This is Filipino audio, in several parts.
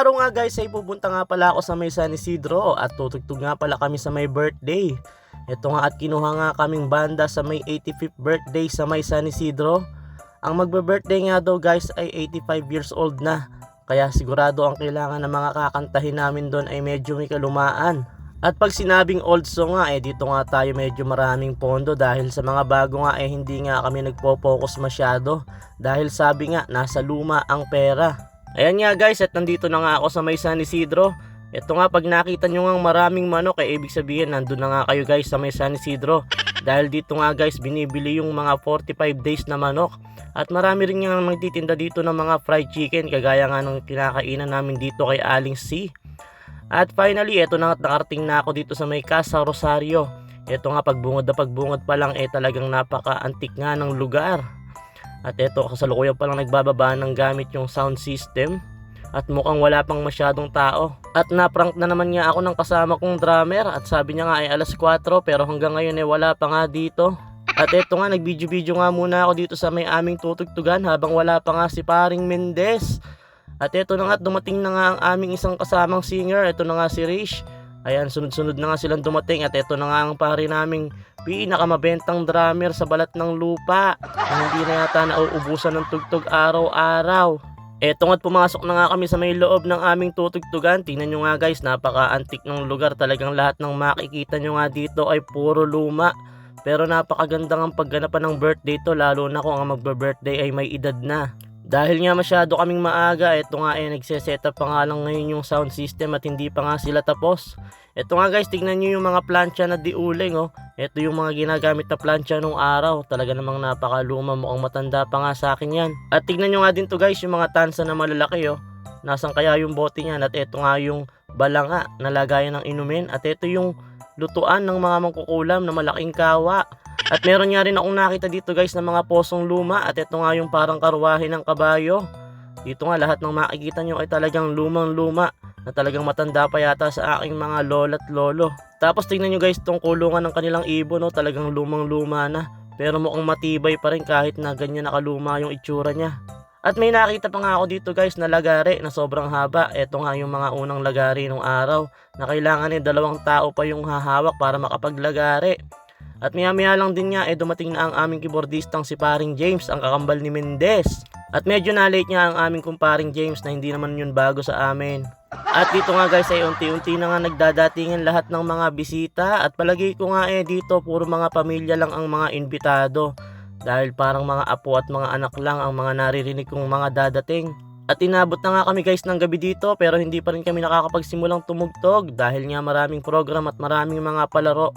Araw nga guys ay pupunta nga pala ako sa may San Isidro at tutugtog nga pala kami sa may birthday. Ito nga at kinuha nga kaming banda sa may 85th birthday sa may San Isidro. Ang magbe-birthday nga daw guys ay 85 years old na. Kaya sigurado ang kailangan ng mga kakantahin namin doon ay medyo may kalumaan. At pag sinabing old song nga eh dito nga tayo medyo maraming pondo dahil sa mga bago nga eh hindi nga kami nagpo-focus masyado dahil sabi nga nasa luma ang pera. Ayan nga guys at nandito na nga ako sa may San Isidro. Ito nga pag nakita nyo nga maraming manok eh ibig sabihin nandun na nga kayo guys sa may San Isidro. Dahil dito nga guys binibili yung mga 45 days na manok. At marami rin nga magtitinda dito ng mga fried chicken kagaya nga ng kinakainan namin dito kay Aling C. At finally, eto na at nakarating na ako dito sa may Casa Rosario. Eto nga pagbungod na pagbungod pa lang eh talagang napaka-antik nga ng lugar. At eto kasalukuyan pa lang nagbababa ng gamit yung sound system. At mukhang wala pang masyadong tao. At naprank na naman nga ako ng kasama kong drummer at sabi niya nga ay alas 4 pero hanggang ngayon eh wala pa nga dito. At eto nga nagbidyo-video nga muna ako dito sa may aming tutugtugan habang wala pa nga si paring Mendez. At eto na nga at dumating na nga ang aming isang kasamang singer. Ito na nga si Rish. Ayan, sunod-sunod na nga silang dumating. At eto na nga ang pare naming pinakamabentang drummer sa balat ng lupa. Na hindi na yata nauubusan ng tugtog araw-araw. Eto nga't pumasok na nga kami sa may loob ng aming tutugtugan. Tingnan nyo nga guys, napaka-antik ng lugar. Talagang lahat ng makikita nyo nga dito ay puro luma. Pero napakaganda ng pagganapan ng birthday to lalo na kung ang magbe-birthday ay may edad na. Dahil nga masyado kaming maaga, ito nga eh nagse-setup pa nga lang ngayon yung sound system at hindi pa nga sila tapos. Ito nga guys, tignan nyo yung mga plancha na diuling oh. Ito yung mga ginagamit na plancha nung araw. Talaga namang napakaluma, mukhang matanda pa nga sa akin yan. At tignan nyo nga din to guys, yung mga tansa na malalaki oh. Nasaan kaya yung bote niyan at ito nga yung balanga na lagayan ng inumin at ito yung lutuan ng mga mangkukulam na malaking kawa. At meron nga rin akong nakita dito guys ng mga posong luma at ito nga yung parang karwahe ng kabayo. Dito nga lahat ng makikita nyo ay talagang lumang luma na talagang matanda pa yata sa aking mga lola at lolo. Tapos tingnan nyo guys tong kulungan ng kanilang ibon no, talagang lumang luma na. Pero mukhang matibay pa rin kahit na ganyan nakaluma yung itsura niya. At may nakita pa nga ako dito guys na lagari na sobrang haba. Ito nga yung mga unang lagari nung araw na kailangan eh dalawang tao pa yung hahawak para makapaglagari. At maya maya lang din nga eh dumating na ang aming keyboardistang si paring James ang kakambal ni Mendez. At medyo na-late nga ang aming kumparing James na hindi naman yun bago sa amin. At dito nga guys ay unti-unti na nga nagdadatingan lahat ng mga bisita at palagi ko nga eh dito puro mga pamilya lang ang mga imbitado. Dahil parang mga apo at mga anak lang ang mga naririnig kong mga dadating. At inabot na nga kami guys ng gabi dito pero hindi pa rin kami nakakapagsimulang tumugtog dahil nga maraming program at maraming mga palaro.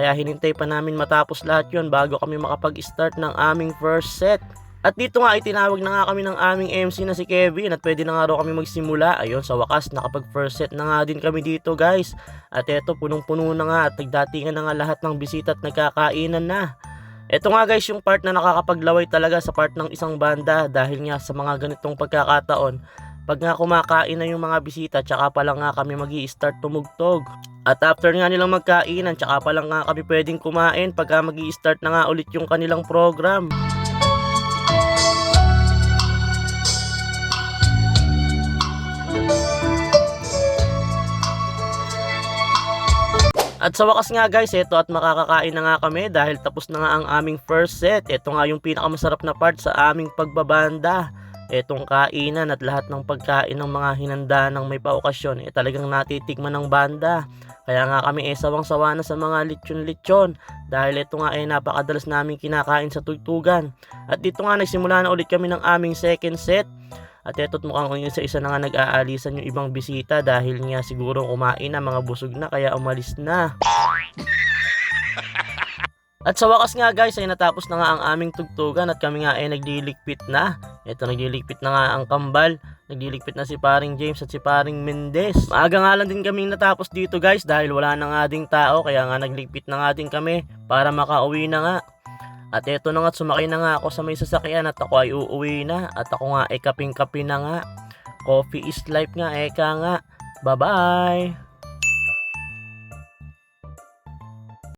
Kaya hinintay pa namin matapos lahat yon bago kami makapag-start ng aming first set. At dito nga itinawag na nga kami ng aming MC na si Kevin at pwede na nga raw kami magsimula. Ayun, sa wakas nakapag first set na nga din kami dito guys. At eto punong-puno na nga at nagdatingan na nga lahat ng bisita at nagkakainan na. Ito nga guys yung part na nakakapaglaway talaga sa part ng isang banda dahil nga sa mga ganitong pagkakataon. Pag nga kumakain na yung mga bisita, tsaka pa lang nga kami mag start tumugtog. At after nga nilang magkainan, tsaka pa lang nga kami pwedeng kumain pagka mag start na nga ulit yung kanilang program. At sa wakas nga guys, ito at makakakain na nga kami dahil tapos na nga ang aming first set. Ito nga yung pinakamasarap na part sa aming pagbabanda. Etong kainan at lahat ng pagkain ng mga hinanda ng may paokasyon eh talagang natitikman ng banda. Kaya nga kami eh sawang-sawa na sa mga lechon-lechon dahil ito nga eh napakadalas namin kinakain sa tugtugan. At dito nga nagsimula na ulit kami ng aming second set. At ito't mukhang isa-isa na nga nag-aalisan yung ibang bisita dahil nga siguro kumain na mga busog na kaya umalis na. At sa wakas nga guys ay natapos na nga ang aming tugtugan at kami nga ay nagliligpit na. Ito nagliligpit na nga ang kambal. Nagliligpit na si paring James at si paring Mendez. Maaga nga lang din kaming natapos dito guys dahil wala na nga ding tao kaya nga nagligpit na nga din kami para makauwi na nga. At eto na nga sumakay na nga ako sa may sasakyan at ako ay uuwi na at ako nga ay kaping-kapi na nga. Coffee is life nga eka nga. Bye-bye!